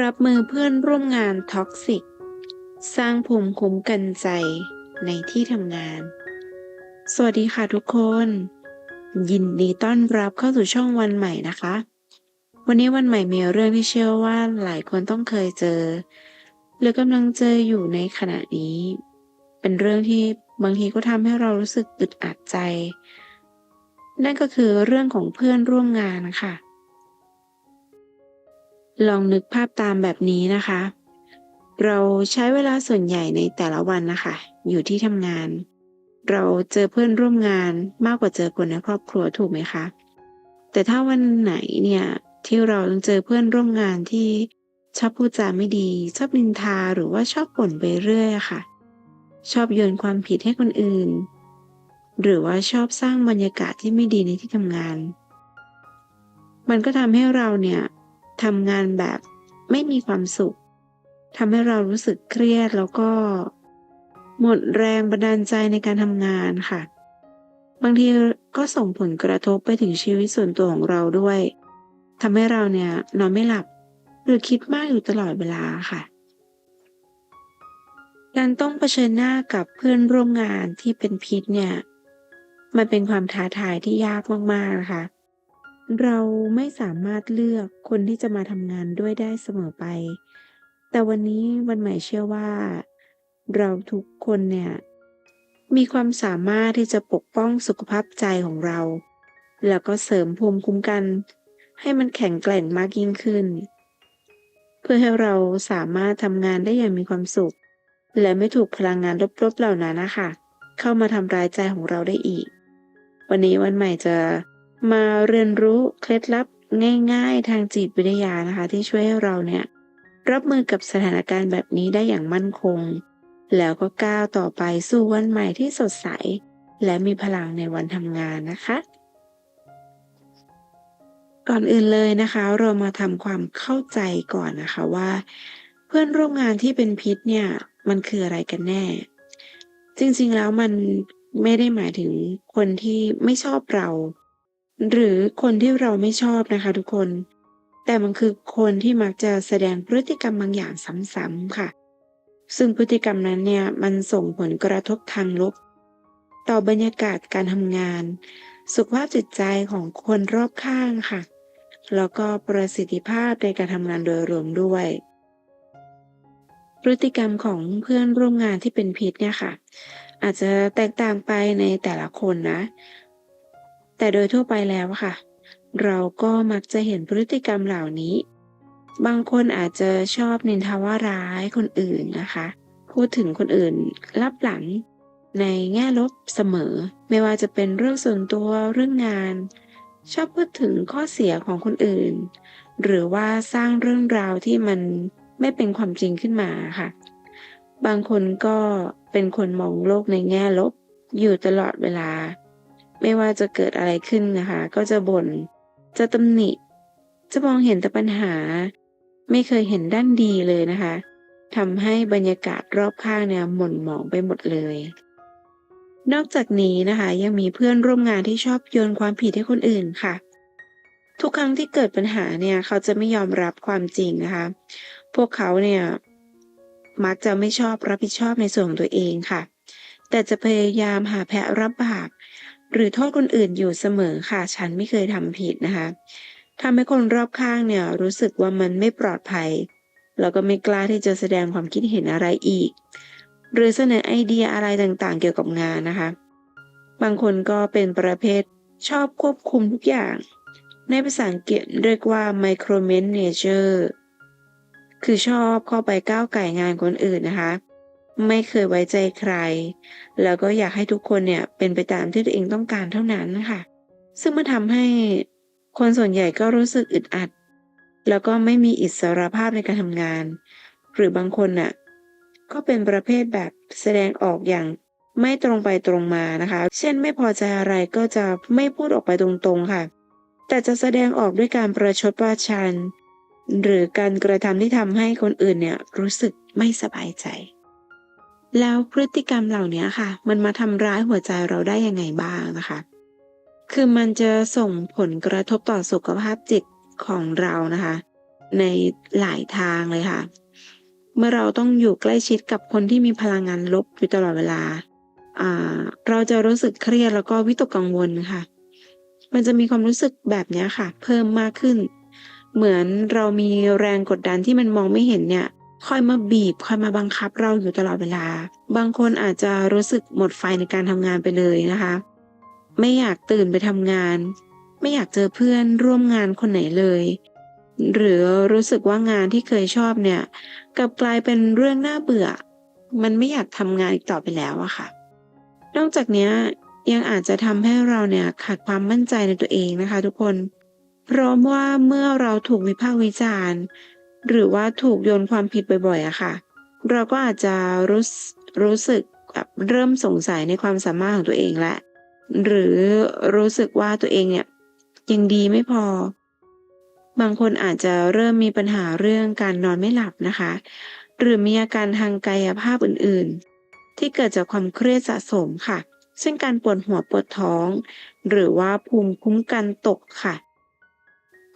รับมือเพื่อนร่วมงานท็อกซิก สร้างภูมิคุ้มกันใจในที่ทำงาน สวัสดีค่ะทุกคน ยินดีต้อนรับเข้าสู่ช่องวันใหม่นะคะ วันนี้วันใหม่มีเรื่องที่เชื่อว่าหลายคนต้องเคยเจอ หรือกำลังเจออยู่ในขณะนี้ เป็นเรื่องที่บางทีก็ทำให้เรารู้สึกอึดอัดใจ นั่นก็คือเรื่องของเพื่อนร่วมงานค่ะ ลองนึกภาพตามแบบนี้นะคะ เราใช้เวลาส่วนใหญ่ในแต่ละวันนะคะ อยู่ที่ทำงาน เราเจอเพื่อนร่วมงานมากกว่าเจอคนในครอบครัวถูกไหมคะ แต่ถ้าวันไหนเนี่ยที่เราต้องเจอเพื่อนร่วมงานที่ชอบพูดจาไม่ดี ชอบนินทาหรือว่าชอบบ่นไปเรื่อยค่ะ ชอบโยนความผิดให้คนอื่น หรือว่าชอบสร้างบรรยากาศที่ไม่ดีในที่ทำงาน มันก็ทำให้เราเนี่ย ทำงานแบบไม่มีความสุขทำให้เรารู้สึกเครียดแล้วก็ หมดแรงบันดาลใจในการทำงานค่ะ บางทีก็ส่งผลกระทบไปถึงชีวิตส่วนตัวของเราด้วยทำให้เราเนี่ยนอนไม่หลับหรือคิดมากอยู่ตลอดเวลาค่ะ การต้องเผชิญหน้ากับเพื่อนร่วมงานที่เป็นพิษเนี่ย มันเป็นความท้าทายที่ยากมากๆนะคะ เราไม่สามารถเลือกคนที่จะมาทำงานด้วยได้เสมอไป แต่วันนี้วันใหม่เชื่อว่า เราทุกคนเนี่ย มีความสามารถที่จะปกป้องสุขภาพใจของเรา แล้วก็เสริมภูมิคุ้มกัน ให้มันแข็งแกร่งมากยิ่งขึ้น เพื่อให้เราสามารถทำงานได้อย่างมีความสุข และไม่ถูกพลังงานลบๆเหล่านั้นนะคะเข้ามาทำร้ายใจของเราได้อีก วันนี้วันใหม่จะ มาเรียนรู้เคล็ดลับง่าย ๆ ทางจิตวิทยานะคะ ที่ช่วยให้เราเนี่ยรับมือกับสถานการณ์แบบนี้ได้อย่างมั่นคง แล้วก็ก้าวต่อไปสู่วันใหม่ที่สดใส และมีพลังในวันทำงานนะคะ ก่อนอื่นเลยนะคะ เรามาทำความเข้าใจก่อนนะคะว่า เพื่อนร่วมงานที่เป็นพิษเนี่ยมันคืออะไรกันแน่ จริงๆแล้วมันไม่ได้หมายถึงคนที่ไม่ชอบเรา หรือคนที่เราไม่ชอบนะคะทุกคน แต่มันคือคนที่มักจะแสดงพฤติกรรมบางอย่างซ้ำๆค่ะ ซึ่งพฤติกรรมนั้นเนี่ยมันส่งผลกระทบทางลบ ต่อบรรยากาศการทำงาน สุขภาพจิตใจของคนรอบข้างค่ะ แล้วก็ประสิทธิภาพในการทำงานโดยรวมด้วย พฤติกรรมของเพื่อนร่วมงานที่เป็นพิษเนี่ยค่ะ อาจจะแตกต่างไปในแต่ละคนนะ แต่โดยทั่วไปแล้วค่ะ เราก็มักจะเห็นพฤติกรรมเหล่านี้ บางคนอาจจะชอบนินทาว่าร้ายคนอื่นนะคะ พูดถึงคนอื่นลับหลังในแง่ลบเสมอ ไม่ว่าจะเป็นเรื่องส่วนตัวเรื่องงาน ชอบพูดถึงข้อเสียของคนอื่น หรือว่าสร้างเรื่องราวที่มันไม่เป็นความจริงขึ้นมาค่ะ บางคนก็เป็นคนมองโลกในแง่ลบอยู่ตลอดเวลา ไม่ว่าจะเกิดอะไรขึ้นนะคะ ก็จะบน่นจะตำหนิ จะมองเห็นแต่ปัญหา ไม่เคยเห็นด้านดีเลยนะคะทำให้บรรยากาศรอบข้างเนี่ยหม่นหมองไปหมดเลย นอกจากนี้นะคะยังมีเพื่อนร่วมงานที่ชอบโยนความผิดให้คนอื่นค่ะ ทุกครั้งที่เกิดปัญหาเนี่ยเขาจะไม่ยอมรับความจริงนะคะ พวกเขาเนี่ยมักจะไม่ชอบรับผิดชอบในส่วนของตัวเองค่ะ แต่จะพยายามหาแพะรับบาป หรือโทษคนอื่นอยู่เสมอค่ะ ฉันไม่เคยทำผิดนะคะทำให้คนรอบข้างเนี่ยรู้สึกว่ามันไม่ปลอดภัย แล้วก็ไม่กล้าที่จะแสดงความคิดเห็นอะไรอีก หรือเสนอไอเดียอะไรต่างๆ เกี่ยวกับงานนะคะ บางคนก็เป็นประเภทชอบควบคุมทุกอย่าง ในภาษาอังกฤษเรียกว่า micromanager คือชอบเข้าไปก้าวไก่งานคนอื่นนะคะ ไม่เคยไว้ใจใคร แล้วก็อยากให้ทุกคนเนี่ยเป็นไปตามที่ตัวเองต้องการเท่านั้นค่ะ ซึ่งมันทำให้คนส่วนใหญ่ก็รู้สึกอึดอัด แล้วก็ไม่มีอิสรภาพในการทำงาน หรือบางคนน่ะก็เป็นประเภทแบบแสดงออกอย่างไม่ตรงไปตรงมานะคะ เช่นไม่พอใจอะไรก็จะไม่พูดออกไปตรงๆค่ะ แต่จะแสดงออกด้วยการประชดประชัน หรือการกระทำที่ทำให้คนอื่นเนี่ยรู้สึกไม่สบายใจ แล้วพฤติกรรมเหล่านี้ค่ะ มันมาทำร้ายหัวใจเราได้ยังไงบ้างนะคะ คือมันจะส่งผลกระทบต่อสุขภาพจิตของเรานะคะ ในหลายทางเลยค่ะ เมื่อเราต้องอยู่ใกล้ชิดกับคนที่มีพลังงานลบอยู่ตลอดเวลา เราจะรู้สึกเครียดแล้วก็วิตกกังวลค่ะ มันจะมีความรู้สึกแบบนี้ค่ะ เพิ่มมากขึ้น เหมือนเรามีแรงกดดันที่มันมองไม่เห็นเนี่ย คอยมาบีบคอยมาบังคับเราอยู่ตลอดเวลา บางคนอาจจะรู้สึกหมดไฟในการทำงานไปเลยนะคะ ไม่อยากตื่นไปทำงาน ไม่อยากเจอเพื่อนร่วมงานคนไหนเลย หรือรู้สึกว่างานที่เคยชอบเนี่ยกลับกลายเป็นเรื่องน่าเบื่อ มันไม่อยากทำงานอีกต่อไปแล้วอะค่ะ นอกจากนี้ยังอาจจะทำให้เราเนี่ยขาดความมั่นใจในตัวเองนะคะ ทุกคน เพราะว่าเมื่อเราถูกวิพากษ์วิจารณ์ หรือว่าถูกโยนความผิดบ่อยๆอะค่ะ เราก็อาจจะรู้สรู้สึกแบบเริ่มสงสัยในความสามารถของตัวเองและ หรือรู้สึกว่าตัวเองเนี่ยยังดีไม่พอ บางคนอาจจะเริ่มมีปัญหาเรื่องการนอนไม่หลับนะคะ หรือมีอาการทางกายภาพอื่นๆ ที่เกิดจากความเครียดสะสมค่ะเช่นการปวดหัวปวดท้อง หรือว่าภูมิคุ้มกันตกค่ะ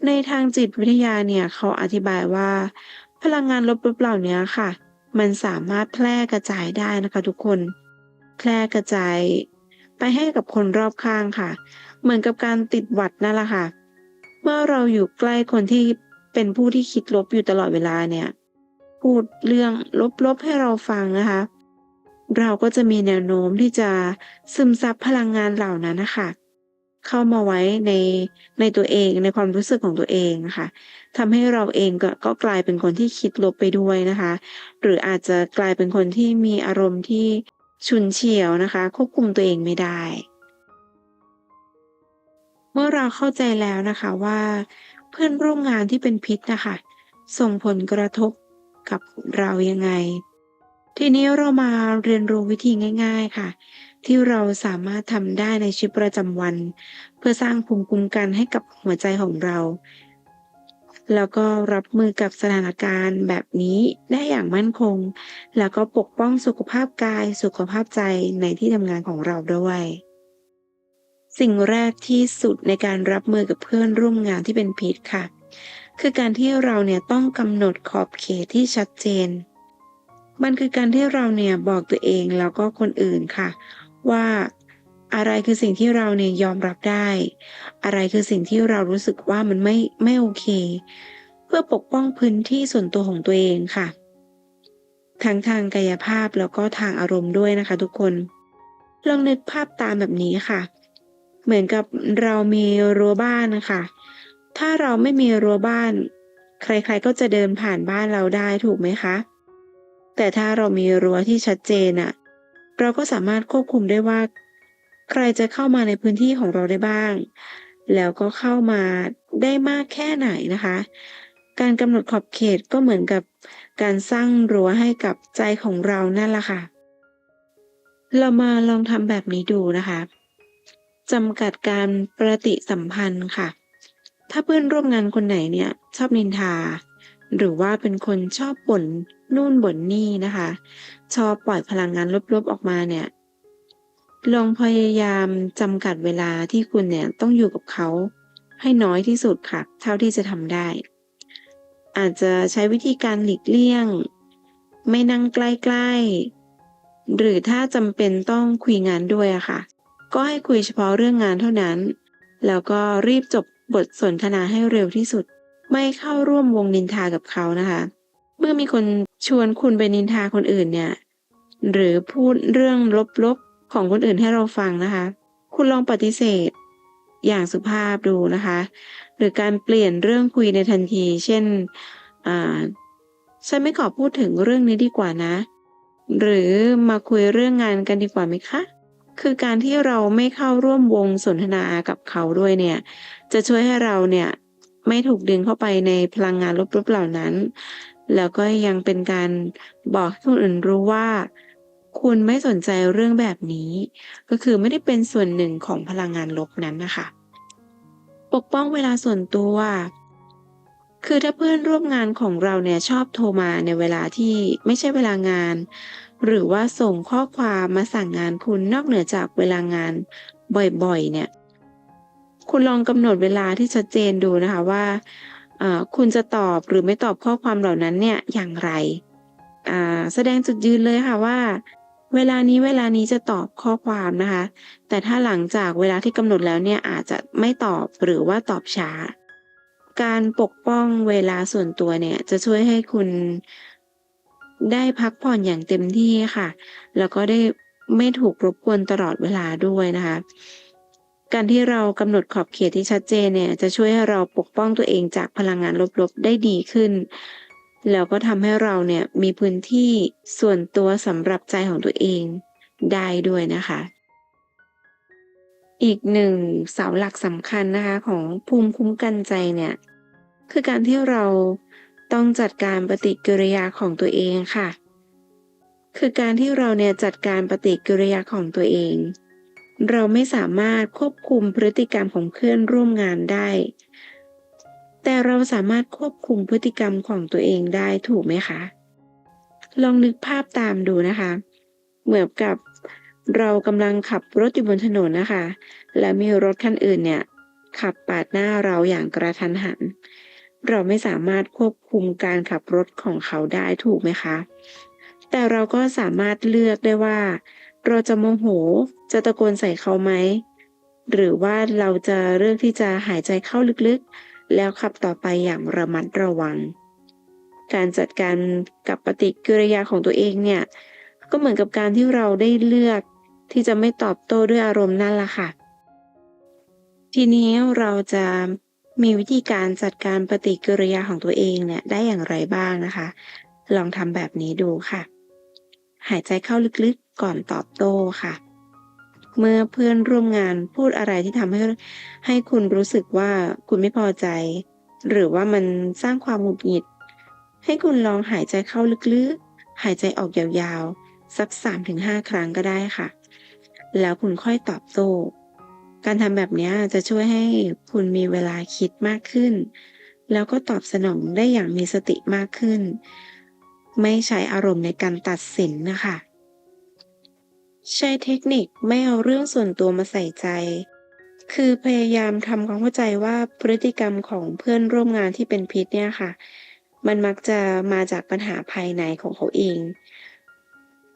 ในทางจิตวิทยาเนี่ยเขาอธิบายว่า พลังงานลบๆเหล่านี้ค่ะ มันสามารถแพร่กระจายได้นะคะทุกคน แพร่กระจายไปให้กับคนรอบข้างค่ะ เหมือนกับการติดหวัดนั่นแหละค่ะ เมื่อเราอยู่ใกล้คนที่เป็นผู้ที่คิดลบอยู่ตลอดเวลาเนี่ย พูดเรื่องลบๆให้เราฟังนะคะ เราก็จะมีแนวโน้มที่จะซึมซับพลังงานเหล่านั้นนะคะ เข้ามาไว้ในในตัวเองในความรู้สึกของตัวเองนะคะทำให้เราเองก็ก็กลายเป็นคนที่คิดลบไปด้วยนะคะ หรืออาจจะกลายเป็นคนที่มีอารมณ์ที่ฉุนเฉียวนะคะ ควบคุมตัวเองไม่ได้ เมื่อเราเข้าใจแล้วนะคะว่าเพื่อนร่วมงานที่เป็นพิษนะคะส่งผลกระทบกับเรายังไง ทีนี้เรามาเรียนรู้วิธีง่าย ๆค่ะ ที่เราสามารถทำได้ในชีวิตประจำวัน เพื่อสร้างภูมิคุ้มกันให้กับหัวใจของเรา แล้วก็รับมือกับสถานการณ์แบบนี้ได้อย่างมั่นคง แล้วก็ปกป้องสุขภาพกายสุขภาพใจในที่ทำงานของเราด้วยสิ่งแรกที่สุดในการรับมือกับเพื่อนร่วมงานที่เป็นพิษค่ะ คือการที่เราเนี่ยต้องกำหนดขอบเขตที่ชัดเจน มันคือการที่เราเนี่ยบอกตัวเองแล้วก็คนอื่นค่ะ ว่าอะไรคือสิ่งที่เราเนี่ยยอมรับได้ อะไรคือสิ่งที่เรารู้สึกว่ามันไม่ไม่โอเค เพื่อปกป้องพื้นที่ส่วนตัวของตัวเองค่ะ ทั้งทางกายภาพแล้วก็ทางอารมณ์ด้วยนะคะ ทุกคน ลองนึกภาพตามแบบนี้ค่ะ เหมือนกับเรามีรั้วบ้านนะคะ ถ้าเราไม่มีรั้วบ้าน ใครๆก็จะเดินผ่านบ้านเราได้ถูกไหมคะ แต่ถ้าเรามีรั้วที่ชัดเจนอะ เราก็สามารถควบคุมได้ว่า ใครจะเข้ามาในพื้นที่ของเราได้บ้าง แล้วก็เข้ามาได้มากแค่ไหนนะคะ การกำหนดขอบเขตก็เหมือนกับการสร้างรั้วให้กับใจของเรานั่นแหละค่ะ เรามาลองทำแบบนี้ดูนะคะจำกัดการปฏิสัมพันธ์ค่ะ ถ้าเพื่อนร่วมงานคนไหนเนี่ยชอบนินทา หรือว่าเป็นคนชอบบ่นนู่นบ่นนี่นะคะ ชอบปล่อยพลังงานลบๆออกมาเนี่ย ลองพยายามจำกัดเวลาที่คุณเนี่ยต้องอยู่กับเขาให้น้อยที่สุดค่ะ เท่าที่จะทำได้ อาจจะใช้วิธีการหลีกเลี่ยง ไม่นั่งใกล้ๆ หรือถ้าจำเป็นต้องคุยงานด้วยอะค่ะ ก็ให้คุยเฉพาะเรื่องงานเท่านั้น แล้วก็รีบจบบทสนทนาให้เร็วที่สุด ไม่เข้าร่วมวงนินทากับเขานะคะ เมื่อมีคนชวนคุณไปนินทาคนอื่นเนี่ย หรือพูดเรื่องลบๆของคนอื่นให้เราฟังนะคะ คุณลองปฏิเสธ อย่างสุภาพดูนะคะ หรือการเปลี่ยนเรื่องคุยในทันที เช่นอ่าฉันไม่ขอพูดถึงเรื่องนี้ดีกว่านะ หรือมาคุยเรื่องงานกันดีกว่าไหมคะคือการที่เราไม่เข้าร่วมวงสนทนากับเขาด้วยเนี่ย จะช่วยให้เราเนี่ย ไม่ถูกดึงเข้าไปในพลังงานลบๆเหล่านั้น แล้วก็ยังเป็นการบอกให้คนอื่นรู้ว่า คุณไม่สนใจเรื่องแบบนี้ ก็คือไม่ได้เป็นส่วนหนึ่งของพลังงานลบนั้นนะคะ ปกป้องเวลาส่วนตัว คือถ้าเพื่อนร่วมงานของเราเนี่ยชอบโทรมาในเวลาที่ไม่ใช่เวลางาน หรือว่าส่งข้อความมาสั่งงานคุณนอกเหนือจากเวลางานบ่อยๆ เนี่ย คุณลองกำหนดเวลาที่ชัดเจนดูนะคะว่าคุณจะตอบหรือไม่ตอบข้อความเหล่านั้นเนี่ยอย่างไร แสดงจุดยืนเลยค่ะว่า เวลานี้เวลานี้จะตอบข้อความนะคะ แต่ถ้าหลังจากเวลาที่กำหนดแล้วเนี่ยอาจจะไม่ตอบหรือว่าตอบช้า การปกป้องเวลาส่วนตัวเนี่ยจะช่วยให้คุณได้พักผ่อนอย่างเต็มที่ค่ะ แล้วก็ได้ไม่ถูกรบกวนตลอดเวลาด้วยนะคะ การที่เรากำหนดขอบเขตที่ชัดเจนเนี่ยจะช่วยให้เราปกป้องตัวเองจากพลังงานลบๆได้ดีขึ้น แล้วก็ทำให้เราเนี่ยมีพื้นที่ส่วนตัวสำหรับใจของตัวเองได้ด้วยนะคะ อีกหนึ่งเสาหลักสำคัญนะคะของภูมิคุ้มกันใจเนี่ยคือการที่เราต้องจัดการปฏิกิริยาของตัวเองค่ะ คือการที่เราเนี่ยจัดการปฏิกิริยาของตัวเอง เราไม่สามารถควบคุมพฤติกรรมของเพื่อนร่วมงานได้ แต่เราสามารถควบคุมพฤติกรรมของตัวเองได้ถูกไหมคะ ลองนึกภาพตามดูนะคะ เหมือนกับเรากำลังขับรถอยู่บนถนนนะคะ และมีรถคันอื่นเนี่ย ขับปาดหน้าเราอย่างกระทันหัน เราไม่สามารถควบคุมการขับรถของเขาได้ถูกไหมคะ แต่เราก็สามารถเลือกได้ว่า เราจะโมโห จะตะโกนใส่เขาไหม หรือว่าเราจะเลือกที่จะหายใจเข้าลึกๆ แล้วขับต่อไปอย่างระมัดระวัง การจัดการกับปฏิกิริยาของตัวเองเนี่ย ก็เหมือนกับการที่เราได้เลือกที่จะไม่ตอบโต้ด้วยอารมณ์นั่นแหละค่ะ ทีนี้เราจะมีวิธีการจัดการปฏิกิริยาของตัวเองเนี่ยได้อย่างไรบ้างนะคะ ลองทำแบบนี้ดูค่ะ หายใจเข้าลึกๆก่อนตอบโต้ค่ะ เมื่อเพื่อนร่วมงานพูดอะไรที่ทำให้ให้คุณรู้สึกว่าคุณไม่พอใจ หรือว่ามันสร้างความหงุดหงิด ให้คุณลองหายใจเข้าลึกๆ หายใจออกยาวๆ สัก 3-5 ครั้งก็ได้ค่ะ แล้วคุณค่อยตอบโต้การทำแบบนี้จะช่วยให้คุณมีเวลาคิดมากขึ้น แล้วก็ตอบสนองได้อย่างมีสติมากขึ้น ไม่ใช้อารมณ์ในการตัดสินนะคะ ใช้เทคนิคไม่เอาเรื่องส่วนตัวมาใส่ใจ คือพยายามทำความเข้าใจว่าพฤติกรรมของเพื่อนร่วมงานที่เป็นพิษเนี่ยค่ะ มันมักจะมาจากปัญหาภายในของเขาเอง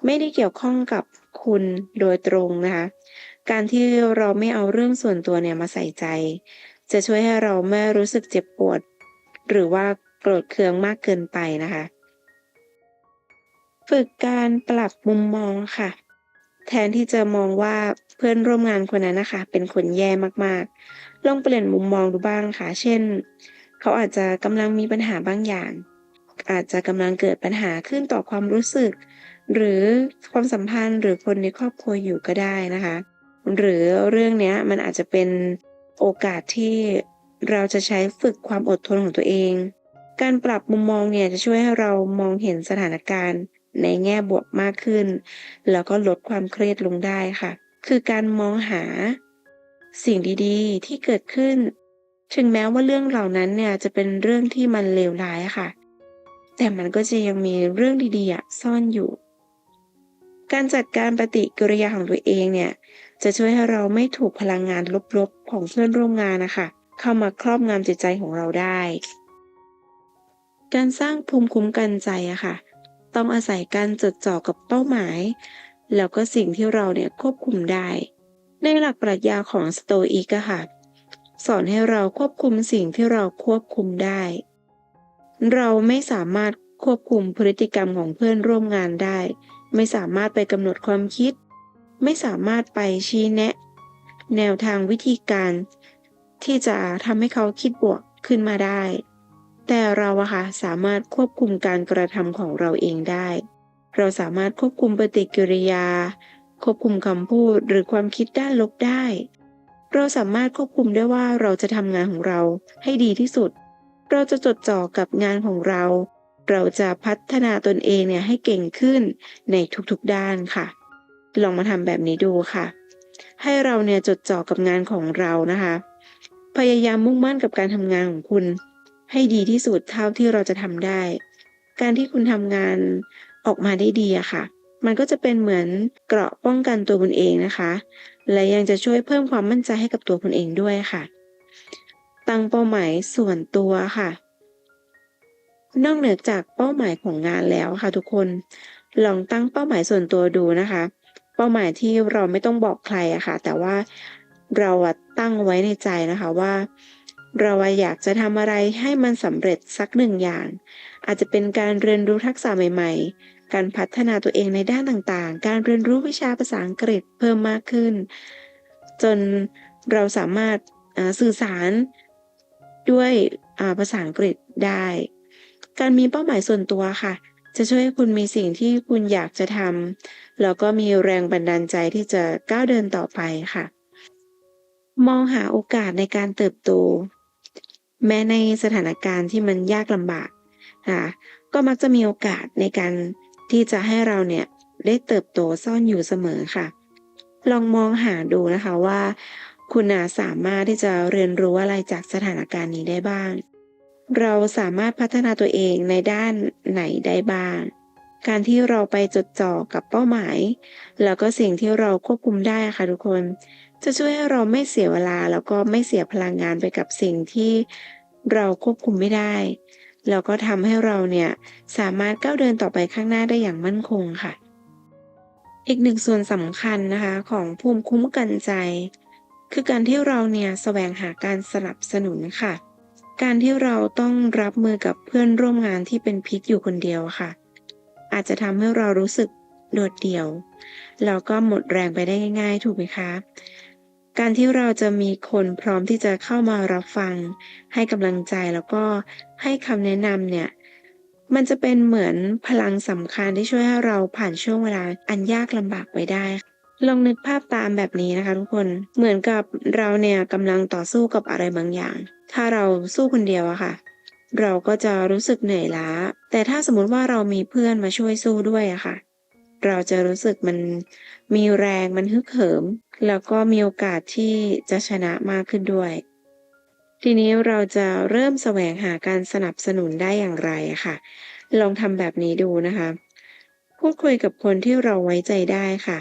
ไม่ได้เกี่ยวข้องกับคุณโดยตรงนะคะ การที่เราไม่เอาเรื่องส่วนตัวเนี่ยมาใส่ใจ จะช่วยให้เราไม่รู้สึกเจ็บปวด หรือว่าโกรธเคืองมากเกินไปนะคะ ฝึกการปรับมุมมองค่ะ แทนที่จะมองว่าเพื่อนร่วมงานคนนั้นนะคะ เป็นคนแย่มากๆ ลองเปลี่ยนมุมมองดูบ้างค่ะ เช่น เขาอาจจะกำลังมีปัญหาบางอย่าง อาจจะกำลังเกิดปัญหาขึ้นต่อความรู้สึก หรือความสัมพันธ์หรือคนในครอบครัวอยู่ก็ได้นะคะ หรือเรื่องนี้มันอาจจะเป็นโอกาสที่เราจะใช้ฝึกความอดทนของตัวเอง การปรับมุมมองเนี่ยจะช่วยให้เรามองเห็นสถานการณ์ ในแง่บวกมากขึ้น แล้วก็ลดความเครียดลงได้ค่ะ คือการมองหาสิ่งดีๆ ที่เกิดขึ้น ถึงแม้ว่าเรื่องเหล่านั้นเนี่ยจะเป็นเรื่องที่มันเลวร้ายค่ะ แต่มันก็จะยังมีเรื่องดีๆซ่อนอยู่ การจัดการปฏิกิริยาของตัวเองเนี่ยจะช่วยให้เราไม่ถูกพลังงานลบๆของเพื่อนร่วมงานนะคะเข้ามาครอบงำจิตใจของเราได้ การสร้างภูมิคุ้มกันใจอะค่ะ ต้องอาศัยการจดจ่อกับเป้าหมาย แล้วก็สิ่งที่เราเนี่ยควบคุมได้ ในหลักปรัชญาของสโตอิกอะค่ะ สอนให้เราควบคุมสิ่งที่เราควบคุมได้ เราไม่สามารถควบคุมพฤติกรรมของเพื่อนร่วมงานได้ ไม่สามารถไปกำหนดความคิด ไม่สามารถไปชี้แนะ แนวทางวิธีการ ที่จะทำให้เขาคิดบวกขึ้นมาได้ แต่เราอะค่ะสามารถควบคุมการกระทำของเราเองได้ เราสามารถควบคุมปฏิกิริยา ควบคุมคำพูดหรือความคิดด้านลบได้ เราสามารถควบคุมได้ว่าเราจะทำงานของเราให้ดีที่สุด เราจะจดจ่อกับงานของเรา เราจะพัฒนาตนเองเนี่ยให้เก่งขึ้นในทุกๆด้านค่ะ ลองมาทำแบบนี้ดูค่ะ ให้เราเนี่ยจดจ่อกับงานของเรานะคะ พยายามมุ่งมั่นกับการทำงานของคุณ ให้ดีที่สุดเท่าที่เราจะทำได้ การที่คุณทำงานออกมาได้ดีอะค่ะ มันก็จะเป็นเหมือนเกราะป้องกันตัวคุณเองนะคะ และยังจะช่วยเพิ่มความมั่นใจให้กับตัวคุณเองด้วยค่ะ ตั้งเป้าหมายส่วนตัวค่ะ นอกเหนือจากเป้าหมายของงานแล้วค่ะทุกคน ลองตั้งเป้าหมายส่วนตัวดูนะคะ เป้าหมายที่เราไม่ต้องบอกใครอะค่ะ แต่ว่าเราตั้งไว้ในใจนะคะว่า เราอยากจะทำอะไรให้มันสำเร็จสักหนึ่งอย่าง อาจจะเป็นการเรียนรู้ทักษะใหม่ ๆ การพัฒนาตัวเองในด้านต่างๆ การเรียนรู้วิชาภาษาอังกฤษเพิ่มมากขึ้น จนเราสามารถสื่อสารด้วยภาษาอังกฤษได้ การมีเป้าหมายส่วนตัวค่ะ จะช่วยให้คุณมีสิ่งที่คุณอยากจะทำแล้วก็มีแรงบันดาลใจที่จะก้าวเดินต่อไปค่ะ มองหาโอกาสในการเติบโต แม้ในสถานการณ์ที่มันยากลำบากค่ะก็มักจะมีโอกาสในการที่จะให้เราเนี่ยได้เติบโตซ่อนอยู่เสมอค่ะ ลองมองหาดูนะคะว่า คุณน่ะสามารถที่จะเรียนรู้อะไรจากสถานการณ์นี้ได้บ้าง เราสามารถพัฒนาตัวเองในด้านไหนได้บ้าง การที่เราไปจดจ่อกับเป้าหมาย แล้วก็สิ่งที่เราควบคุมได้ค่ะทุกคนจะช่วยให้เราไม่เสียเวลาแล้วก็ไม่เสียพลังงานไปกับสิ่งที่เราควบคุมไม่ได้แล้วก็ทำให้เราเนี่ยสามารถก้าวเดินต่อไปข้างหน้าได้อย่างมั่นคงค่ะ อีกหนึ่งส่วนสำคัญนะคะของภูมิคุ้มกันใจ คือการที่เราเนี่ยแสวงหาการสนับสนุนค่ะ การที่เราต้องรับมือกับเพื่อนร่วมงานที่เป็นพิษอยู่คนเดียวค่ะ อาจจะทำให้เรารู้สึกโดดเดี่ยวแล้วก็หมดแรงไปได้ง่าย ๆ ถูกไหมคะ การที่เราจะมีคนพร้อมที่จะเข้ามารับฟัง ให้กำลังใจแล้วก็ให้คำแนะนำเนี่ยมันจะเป็นเหมือนพลังสำคัญที่ช่วยให้เราผ่านช่วงเวลาอันยากลำบากไปได้ลองนึกภาพตามแบบนี้นะคะทุกคน เหมือนกับเราเนี่ยกำลังต่อสู้กับอะไรบางอย่าง ถ้าเราสู้คนเดียวอะค่ะ เราก็จะรู้สึกเหนื่อยล้า แต่ถ้าสมมติว่าเรามีเพื่อนมาช่วยสู้ด้วยอะค่ะ เราจะรู้สึกมันมีแรงมันฮึกเหิม แล้วก็มีโอกาสที่จะชนะมากขึ้นด้วย ทีนี้เราจะเริ่มแสวงหาการสนับสนุนได้อย่างไรค่ะ ลองทำแบบนี้ดูนะคะ พูดคุยกับคนที่เราไว้ใจได้ค่ะ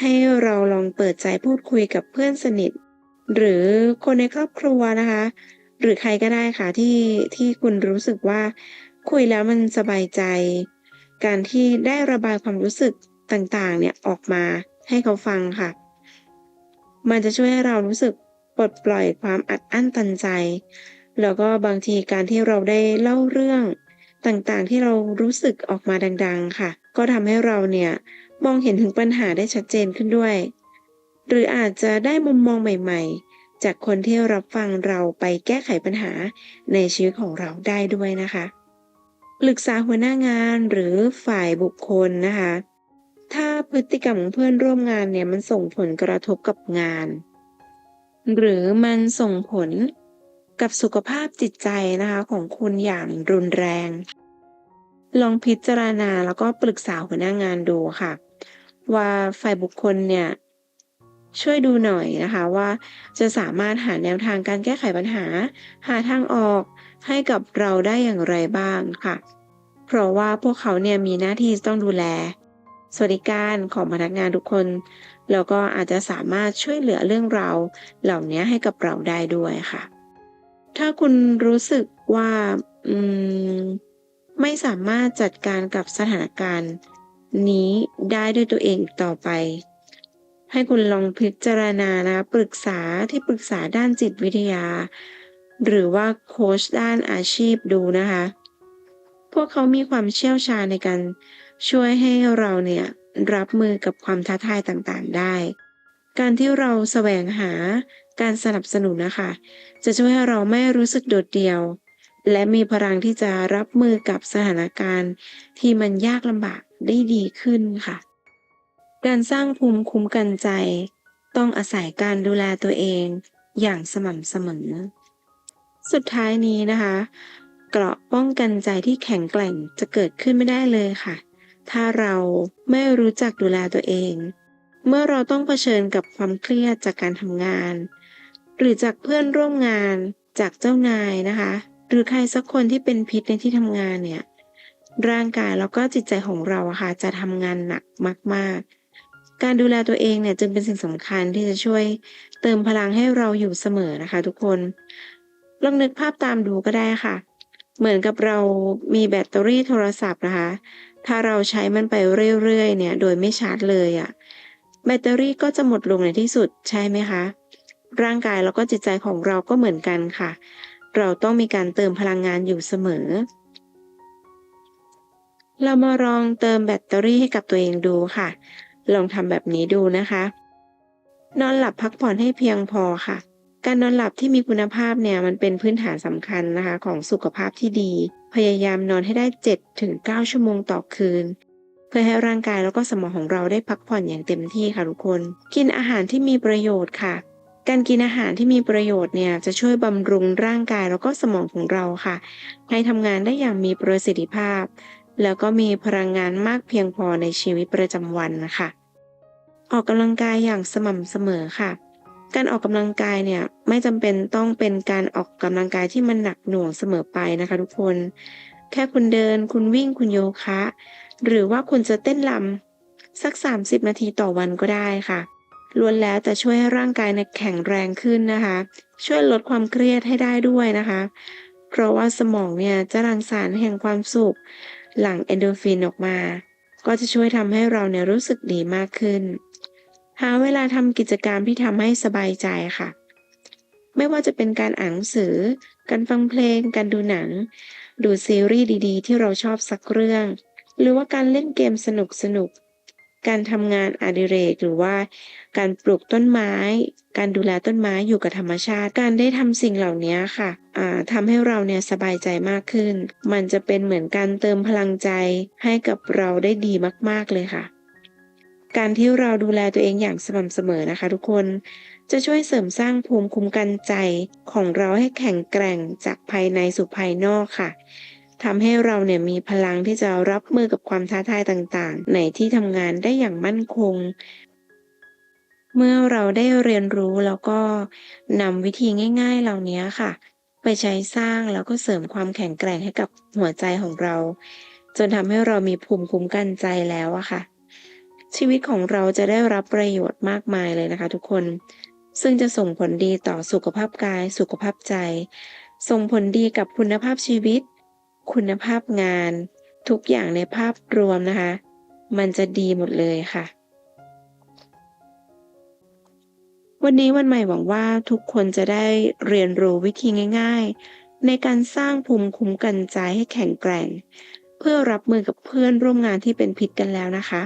ให้เราลองเปิดใจพูดคุยกับเพื่อนสนิท หรือคนในครอบครัวนะคะ หรือใครก็ได้ค่ะที่ที่คุณรู้สึกว่าคุยแล้วมันสบายใจ การที่ได้ระบายความรู้สึกต่างๆ เนี่ยออกมาให้เขาฟังค่ะ มันจะช่วยให้เรารู้สึกปลดปล่อยความอัดอั้นตันใจ แล้วก็บางทีการที่เราได้เล่าเรื่องต่างๆ ที่เรารู้สึกออกมาดัง ๆ ค่ะ ก็ทำให้เราเนี่ยมองเห็นถึงปัญหาได้ชัดเจนขึ้นด้วย หรืออาจจะได้มุมมองใหม่ ๆ จากคนที่รับฟังเราไปแก้ไขปัญหาในชีวิตของเราได้ด้วยนะคะ ปรึกษาหัวหน้างานหรือฝ่ายบุคคลนะคะ ถ้าพฤติกรรมของเพื่อนร่วมงานเนี่ยมันส่งผลกระทบกับงาน หรือมันส่งผลกับสุขภาพจิตใจนะคะของคุณอย่างรุนแรง ลองพิจารณาแล้วก็ปรึกษาหัวหน้างานดูค่ะ ว่าฝ่ายบุคคลเนี่ยช่วยดูหน่อยนะคะว่าจะสามารถหาแนวทางการแก้ไขปัญหา หาทางออก ให้กับเราได้อย่างไรบ้างค่ะ เพราะว่าพวกเขาเนี่ยมีหน้าที่ต้องดูแล สวัสดิการของพนักงานทุกคน แล้วก็อาจจะสามารถช่วยเหลือเรื่องราวเหล่านี้ให้กับเราได้ด้วยค่ะ ถ้าคุณรู้สึกว่าอืมไม่สามารถจัดการกับสถานการณ์ นี้ได้ด้วยตัวเองอีกต่อไป ให้คุณลองพิจารณานะปรึกษาที่ปรึกษาด้านจิตวิทยา หรือว่าโค้ชด้านอาชีพดูนะคะ พวกเขามีความเชี่ยวชาญในการช่วยให้เราเนี่ยรับมือกับความท้าทายต่างๆได้ การที่เราแสวงหาการสนับสนุนนะคะ จะช่วยให้เราไม่รู้สึกโดดเดี่ยว และมีพลังที่จะรับมือกับสถานการณ์ ที่มันยากลำบากได้ดีขึ้นค่ะ การสร้างภูมิคุ้มกันใจ ต้องอาศัยการดูแลตัวเองอย่างสม่ำเสมอ สุดท้ายนี้นะคะ เกราะป้องกันใจที่แข็งแกร่งจะเกิดขึ้นไม่ได้เลยค่ะ ถ้าเราไม่รู้จักดูแลตัวเอง เมื่อเราต้องเผชิญกับความเครียดจากการทำงาน หรือจากเพื่อนร่วมงานจากเจ้านายนะคะ หรือใครสักคนที่เป็นพิษในที่ทำงานเนี่ยร่างกายแล้วก็จิตใจของเราอะค่ะจะทำงานหนักมากๆ การดูแลตัวเองเนี่ยจึงเป็นสิ่งสำคัญที่จะช่วยเติมพลังให้เราอยู่เสมอนะคะ ทุกคน ลองนึกภาพตามดูก็ได้ค่ะ เหมือนกับเรามีแบตเตอรี่โทรศัพท์นะคะ ถ้าเราใช้มันไปเรื่อยๆเนี่ย โดยไม่ชาร์จเลยอะแบตเตอรี่ก็จะหมดลงในที่สุดใช่ไหมคะ?ร่างกายแล้วก็จิตใจของเราก็เหมือนกันค่ะ เราต้องมีการเติมพลังงานอยู่เสมอ เรามาลองเติมแบตเตอรี่ให้กับตัวเองดูค่ะ ลองทำแบบนี้ดูนะคะ นอนหลับพักผ่อนให้เพียงพอค่ะ การนอนหลับที่มีคุณภาพเนี่ยมันเป็นพื้นฐานสำคัญนะคะของสุขภาพที่ดี พยายามนอนให้ได้ 7-9 ชั่วโมงต่อคืน เพื่อให้ร่างกายแล้วก็สมองของเราได้พักผ่อนอย่างเต็มที่ค่ะทุกคน กินอาหารที่มีประโยชน์ค่ะ การกินอาหารที่มีประโยชน์เนี่ยจะช่วยบำรุงร่างกายแล้วก็สมองของเราค่ะ ให้ทำงานได้อย่างมีประสิทธิภาพ แล้วก็มีพลังงานมากเพียงพอในชีวิตประจำวันนะคะออกกำลังกายอย่างสม่ำเสมอค่ะ การออกกำลังกายเนี่ยไม่จำเป็นต้องเป็นการออกกำลังกายที่มันหนักหน่วงเสมอไปนะคะ ทุกคน แค่คุณเดินคุณวิ่งคุณโยคะ หรือว่าคุณจะเต้นรำสัก 30 นาทีต่อวันก็ได้ค่ะล้วนแล้วแต่ช่วยให้ร่างกายเนี่ยแข็งแรงขึ้นนะคะ ช่วยลดความเครียดให้ได้ด้วยนะคะ เพราะว่าสมองเนี่ยจะหลั่งสารแห่งความสุข หลั่ง Endorphin ออกมา ก็จะช่วยทำให้เราเนี่ยรู้สึกดีมากขึ้น หาเวลาทำกิจกรรมที่ทำให้สบายใจค่ะ ไม่ว่าจะเป็นการอ่านหนังสือ การฟังเพลง การดูหนัง ดูซีรีส์ดีๆ ที่เราชอบสักเรื่อง หรือว่าการเล่นเกมสนุกๆการทำงานอดิเรกหรือว่า การปลูกต้นไม้ การดูแลต้นไม้อยู่กับธรรมชาติ การได้ทำสิ่งเหล่านี้ค่ะทำให้เราเนี่ยสบายใจมากขึ้น มันจะเป็นเหมือนการเติมพลังใจให้กับเราได้ดีมาก ๆเลยค่ะ การที่เราดูแลตัวเองอย่างสม่ำเสมอนะคะ ทุกคนจะช่วยเสริมสร้างภูมิคุ้มกันใจของเราให้แข็งแกร่งจากภายในสู่ภายนอกค่ะทำให้เราเนี่ยมีพลังที่จะรับมือกับความท้าทายต่างๆ ในที่ทำงานได้อย่างมั่นคง เมื่อเราได้เรียนรู้แล้วก็นำวิธีง่าย ๆ เหล่านี้ค่ะ ไปใช้สร้างแล้วก็เสริมความแข็งแกร่งให้กับหัวใจของเรา จนทำให้เรามีภูมิคุ้มกันใจแล้วอะค่ะ ชีวิตของเราจะได้รับประโยชน์มากมายเลยนะคะ ทุกคน ซึ่งจะส่งผลดีต่อสุขภาพกาย สุขภาพใจ ส่งผลดีกับคุณภาพชีวิต คุณภาพงาน ทุกอย่างในภาพรวมนะคะ มันจะดีหมดเลยค่ะ วันนี้วันใหม่หวังว่าทุกคนจะได้เรียนรู้วิธีง่าย ๆ ในการสร้างภูมิคุ้มกันใจให้แข็งแกร่ง เพื่อรับมือกับเพื่อนร่วมงานที่เป็นพิษกันแล้วนะคะ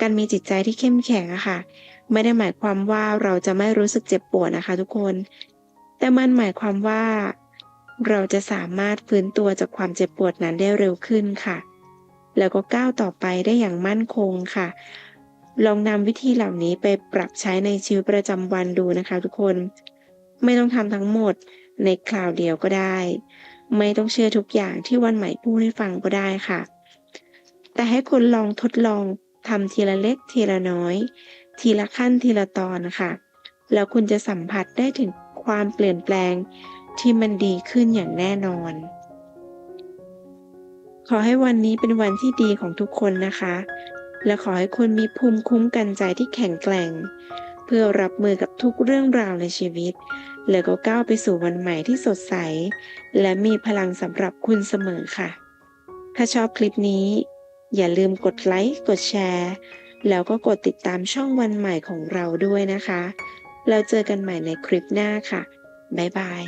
การมีจิตใจที่เข้มแข็งอะค่ะ ไม่ได้หมายความว่าเราจะไม่รู้สึกเจ็บปวดนะคะ ทุกคน แต่มันหมายความว่า เราจะสามารถฟื้นตัวจากความเจ็บปวดนั้นได้เร็วขึ้นค่ะ แล้วก็ก้าวต่อไปได้อย่างมั่นคงค่ะ ลองนำวิธีเหล่านี้ไปปรับใช้ในชีวิตประจำวันดูนะคะ ทุกคน ไม่ต้องทำทั้งหมดในคราวเดียวก็ได้ ไม่ต้องเชื่อทุกอย่างที่วันใหม่พูดให้ฟังก็ได้ค่ะ แต่ให้คุณลองทดลอง ทำทีละเล็กทีละน้อย ทีละขั้นทีละตอนค่ะ แล้วคุณจะสัมผัสได้ถึงความเปลี่ยนแปลงที่มันดีขึ้นอย่างแน่นอน ขอให้วันนี้เป็นวันที่ดีของทุกคนนะคะ และขอให้คุณมีภูมิคุ้มกันใจที่แข็งแกร่ง เพื่อรับมือกับทุกเรื่องราวในชีวิต แล้วก็ก้าวไปสู่วันใหม่ที่สดใส และมีพลังสำหรับคุณเสมอค่ะ ถ้าชอบคลิปนี้ อย่าลืมกดไลค์กดแชร์ แล้วก็กดติดตามช่องวันใหม่ของเราด้วยนะคะ เราเจอกันใหม่ในคลิปหน้าค่ะ บ๊ายบาย